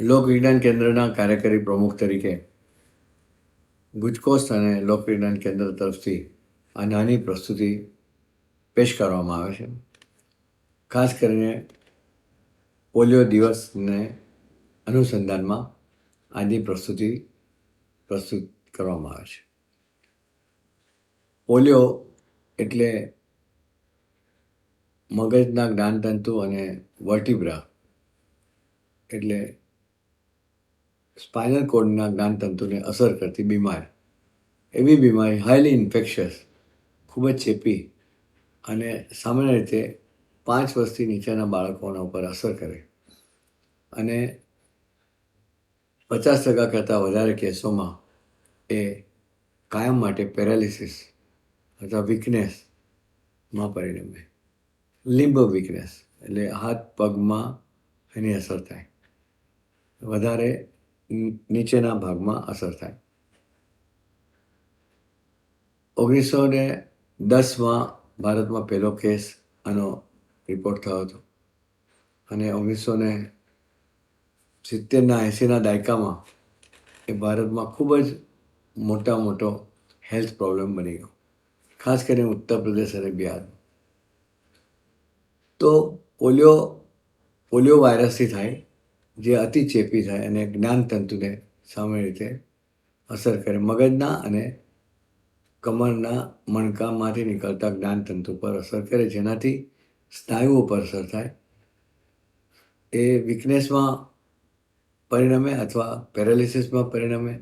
લોક વિજ્ઞાન કેન્દ્રના કાર્યકારી પ્રમુખ તરીકે ગુજકોસ્ટ અને લોકવિજ્ઞાન કેન્દ્ર તરફથી આ નાની પ્રસ્તુતિ પેશ કરવામાં આવે છે. ખાસ કરીને પોલિયો દિવસને અનુસંધાનમાં આજની પ્રસ્તુતિ પ્રસ્તુત કરવામાં આવે છે. પોલિયો એટલે મગજના જ્ઞાનતંતુ અને વર્ટિબ્રા એટલે સ્પાઇનલ કોડના જ્ઞાનતંતુને અસર કરતી બીમારી. એવી બીમારી હાઈલી ઇન્ફેક્શિયસ ખૂબ જ ચેપી અને સામાન્ય રીતે પાંચ વર્ષથી નીચેના બાળકોના ઉપર અસર કરે. અને પચાસ ટકા કરતાં વધારે કેસોમાં એ કાયમ માટે પેરાલિસિસ અથવા વીકનેસમાં પરિણમે. લિમ્બ વીકનેસ એટલે હાથ, પગમાં એની અસર થાય. વધારે નીચેના ભાગમાં અસર થાય. ઓગણીસો ને દસમાં ભારતમાં પહેલો કેસ આનો રિપોર્ટ થયો હતો. અને ઓગણીસો ને સિત્તેરના, એંસીના દાયકામાં એ ભારતમાં ખૂબ જ મોટા મોટો હેલ્થ પ્રોબ્લેમ બની ગયો. ખાસ કરીને ઉત્તર પ્રદેશ અને બિહાર. તો પોલિયો પોલિયો વાયરસથી થાય જે અતિ ચેપી થાય અને જ્ઞાનતંતુને સામાન્ય રીતે અસર કરે. મગજના અને કમરના મણકામાંથી નીકળતા જ્ઞાનતંતુ પર અસર કરે, જેનાથી સ્નાયુઓ પર અસર થાય. એ વીકનેસમાં પરિણમે અથવા પેરાલિસિસમાં પરિણમે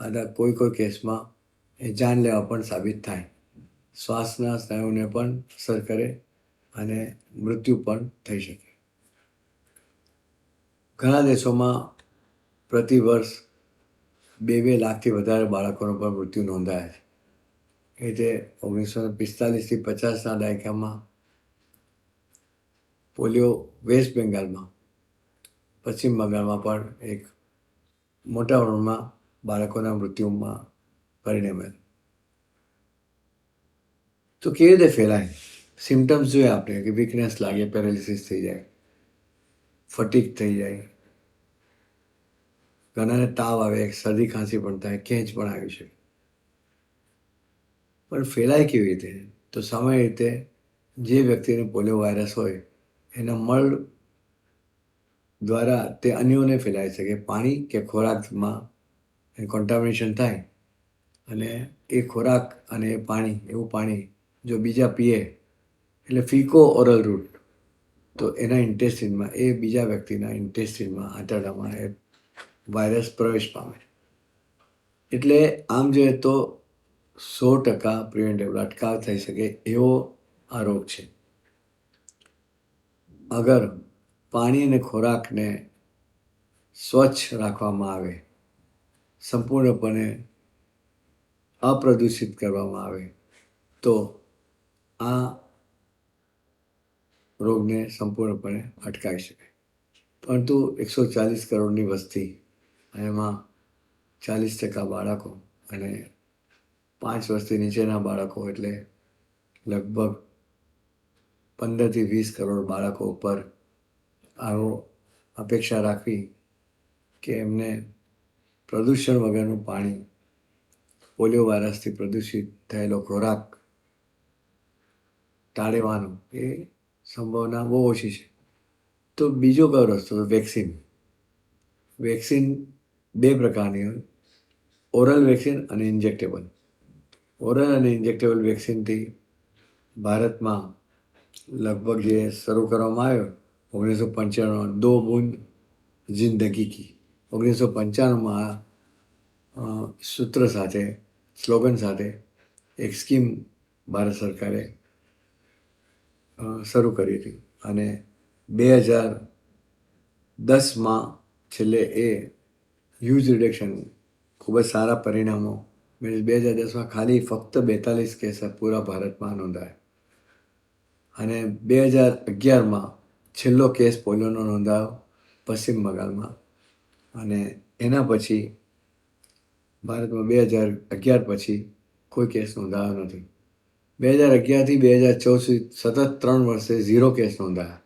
અથવા કોઈ કોઈ કેસમાં એ જાનલેવા પણ સાબિત થાય. શ્વાસના સ્નાયુને પણ અસર કરે અને મૃત્યુ પણ થઈ શકે. ઘણા દેશોમાં પ્રતિ વર્ષ બે બે લાખથી વધારે બાળકોનું પણ મૃત્યુ નોંધાયા છે. એ રીતે ઓગણીસો પિસ્તાલીસથી પચાસના દાયકામાં પોલિયો વેસ્ટ બેંગાલમાં, પશ્ચિમ બંગાળમાં પણ એક મોટા પ્રમાણમાં બાળકોના મૃત્યુમાં પરિણમેલ તો કેવી રીતે ફેલાય? સિમ્ટમ્સ જોઈએ આપણે કે વીકનેસ લાગે પેરાલિસિસ થઈ જાય ફટીક થઈ જાય ઘણાને તાવ આવે, શરદી, ખાંસી પણ થાય, ખેંચ પણ આવી શકે. પણ ફેલાય કેવી રીતે? તો સામાન્ય રીતે જે વ્યક્તિને પોલિયો વાયરસ હોય, એના મળ દ્વારા તે અન્યોને ફેલાઈ શકે. પાણી કે ખોરાકમાં કોન્ટામિનેશન થાય અને એ ખોરાક અને એ પાણી, એવું પાણી જો બીજા પીએ, એટલે ફીકો ઓરલ રૂટ. તો એના ઇન્ટેસ્ટિનમાં એ બીજા વ્યક્તિના ઇન્ટેસ્ટિનમાં આંતરડામાં એ વાયરસ પ્રવેશ પામે. એટલે આમ જોઈએ તો સો ટકા પ્રિવેન્ટેબલ અટકાવ થઈ શકે એવો આ રોગ છે. અગર પાણી અને ખોરાકને સ્વચ્છ રાખવામાં આવે, સંપૂર્ણપણે અપ્રદૂષિત કરવામાં આવે, તો આ રોગને સંપૂર્ણપણે અટકાવી શકાય. પરંતુ એકસો ચાલીસ કરોડની વસ્તી એમાં ચાલીસ ટકા બાળકો અને પાંચ વર્ષથી નીચેના બાળકો એટલે લગભગ પંદરથી વીસ કરોડ બાળકો ઉપર આવો અપેક્ષા રાખવી કે એમને પ્રદૂષણ વગરનું પાણી પોલિયો વાયરસથી પ્રદૂષિત થયેલો ખોરાક ટાળવાનો એ સંભાવના બહુ ઓછી છે. તો બીજો કયો રસ્તો? વેક્સિન. વેક્સિન બે પ્રકારની હોય. ઓરલ વેક્સિન અને ઇન્જેક્ટેબલ ઓરલ અને ઇન્જેક્ટેબલ વેક્સિનથી ભારતમાં લગભગ જે શરૂ કરવામાં આવ્યો, ઓગણીસો પંચાણું દો બુંદ જિંદગી કી. ઓગણીસો પંચાણુંમાં સૂત્ર સાથે, સ્લોગન સાથે એક સ્કીમ ભારત સરકારે શરૂ કરી હતી. અને બે હજાર દસમાં છેલ્લે એ હ્યુજ રિડક્શન ખૂબ જ સારા પરિણામો. મીન્સ બે હજાર દસમાં ખાલી ફક્ત બેતાલીસ કેસ પૂરા ભારતમાં નોંધાયા. અને બે હજાર અગિયારમાં છેલ્લો કેસ પોલિયોનો નોંધાયો પશ્ચિમ બંગાળમાં. અને એના પછી ભારતમાં બે હજાર અગિયાર પછી કોઈ કેસ નોંધાયો નથી. બે હજાર અગિયારથી બે હજાર ચૌદ સુધી સતત ત્રણ વર્ષે ઝીરો કેસ નોંધાયા.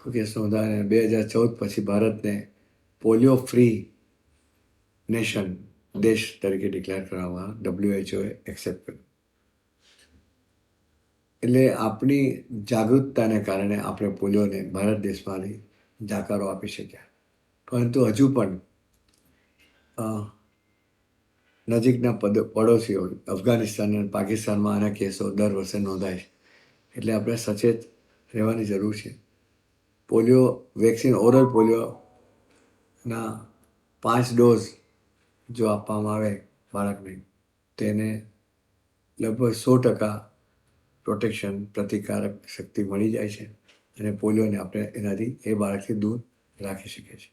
કોઈ કેસ નોંધાયા બે હજાર ચૌદ પછી ભારતને પોલિયો ફ્રી નેશન દેશ તરીકે ડિક્લેર કરવામાં ડબ્લ્યુએચઓએ એક્સેપ્ટ કર્યું. એટલે આપણી જાગૃતતાને કારણે આપણે પોલિયોને ભારત દેશમાંથી જાકારો આપી શક્યા. પરંતુ હજુ પણ નજીકના પદ પડોશીઓ અફઘાનિસ્તાન અને પાકિસ્તાનમાં આના કેસો દર વર્ષે નોંધાય છે. એટલે આપણે સચેત રહેવાની જરૂર છે. પોલિયો વેક્સિન ઓરલ પોલિયોના પાંચ ડોઝ જો આપવામાં આવે બાળકને, તેને લગભગ સો ટકા પ્રોટેક્શન પ્રતિકારક શક્તિ મળી જાય છે અને પોલિયોને આપણે એનાથી એ બાળકથી દૂર રાખી શકીએ છીએ.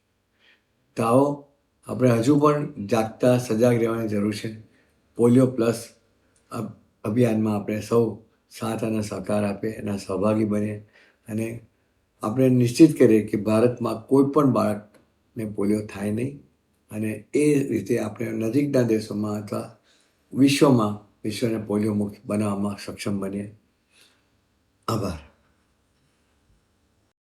તો આવો આપણે હજુ પણ જાગતા સજાગ રહેવાની જરૂર છે. પોલિયો પ્લસ અભ- અભિયાનમાં આપણે સૌ સાથ અને સહકાર આપીએ એના સહભાગી બને અને આપણે નિશ્ચિત કરીએ કે ભારતમાં કોઈ પણ બાળકને પોલિયો થાય નહીં. અને એ રીતે આપણે નજીકના દેશોમાં અથવા વિશ્વમાં વિશ્વને પોલિયો મુક્ત બનાવવામાં સક્ષમ બનીએ. આભાર.